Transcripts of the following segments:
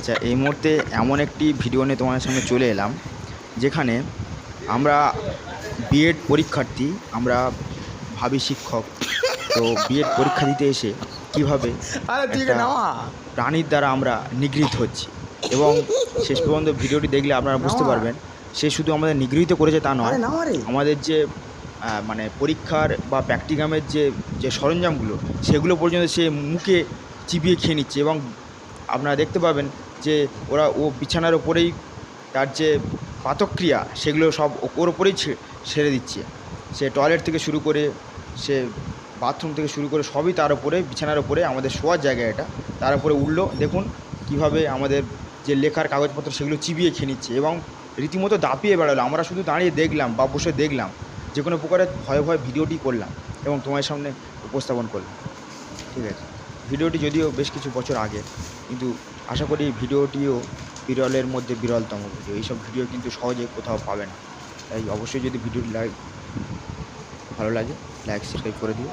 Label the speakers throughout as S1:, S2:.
S1: আচ্ছা এই মুহূর্তে এমন একটি ভিডিও নিয়ে তোমাদের সামনে চলে এলাম যেখানে আমরা বিএড পরীক্ষার্থী আমরা ভাবি শিক্ষক। তো বিএড পরীক্ষা দিতে এসে কীভাবে প্রাণীর দ্বারা আমরা নিগৃহীত হচ্ছি। এবং শেষ পর্যন্ত ভিডিওটি দেখলে আপনারা বুঝতে পারবেন সে শুধু আমাদের নিগৃহীত করেছে তা নয় আমাদের যে মানে পরীক্ষার বা প্র্যাকটিকামের যে যে সরঞ্জামগুলো সেগুলো পর্যন্ত সে মুখে চিবিয়ে খেয়ে নিচ্ছে। এবং আপনারা দেখতে পাবেন যে ওরা, ও বিছানার ওপরেই তার যে পাতক্রিয়া সেগুলো সব ওর ওপরেই ছেড়ে দিচ্ছে। সে টয়লেট থেকে শুরু করে, সে বাথরুম থেকে শুরু করে সবই তার উপরে বিছানার ওপরে, আমাদের শোয়ার জায়গা এটা। তার উপরে উঠল, দেখুন কীভাবে আমাদের যে লেখার কাগজপত্র, সেগুলো চিবিয়ে খেয়ে নিচ্ছে এবং রীতিমতো দাপিয়ে বেড়ালো। আমরা শুধু দাঁড়িয়ে দেখলাম বা বসে দেখলাম, যে কোনো প্রকারের ভয়ে ভয়ে ভিডিওটি করলাম এবং তোমার সামনে উপস্থাপন করলাম। ঠিক আছে। ভিডিওটি যদিও বেশ কিছু বছর আগে, কিন্তু আশা করি ভিডিওটিও বিরলের মধ্যে বিরলতম ভিডিও। এইসব ভিডিও কিন্তু সহজে কোথাও পাবে না। তাই অবশ্যই যদি ভিডিওটি লাইক, ভালো লাগে, লাইক, সাবস্ক্রাইব করে দিও।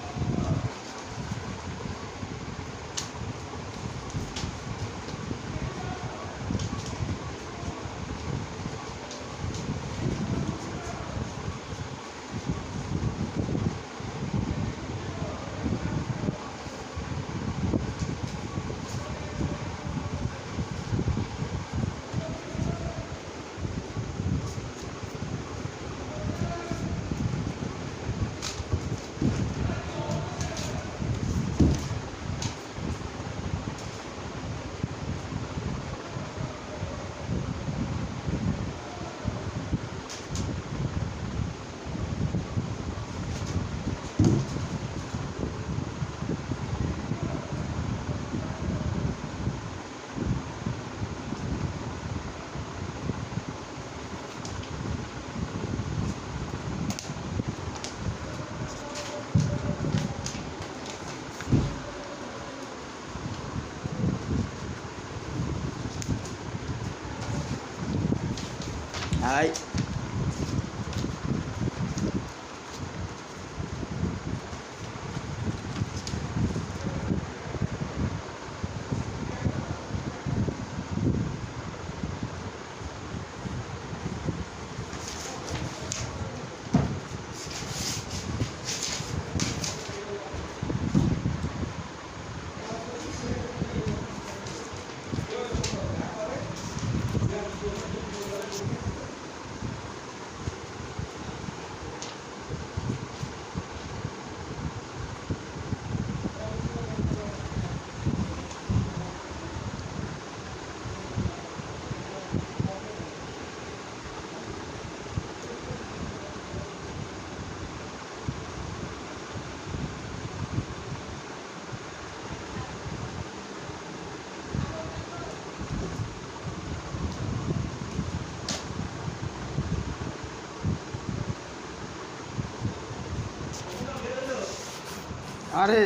S1: হাই
S2: আরে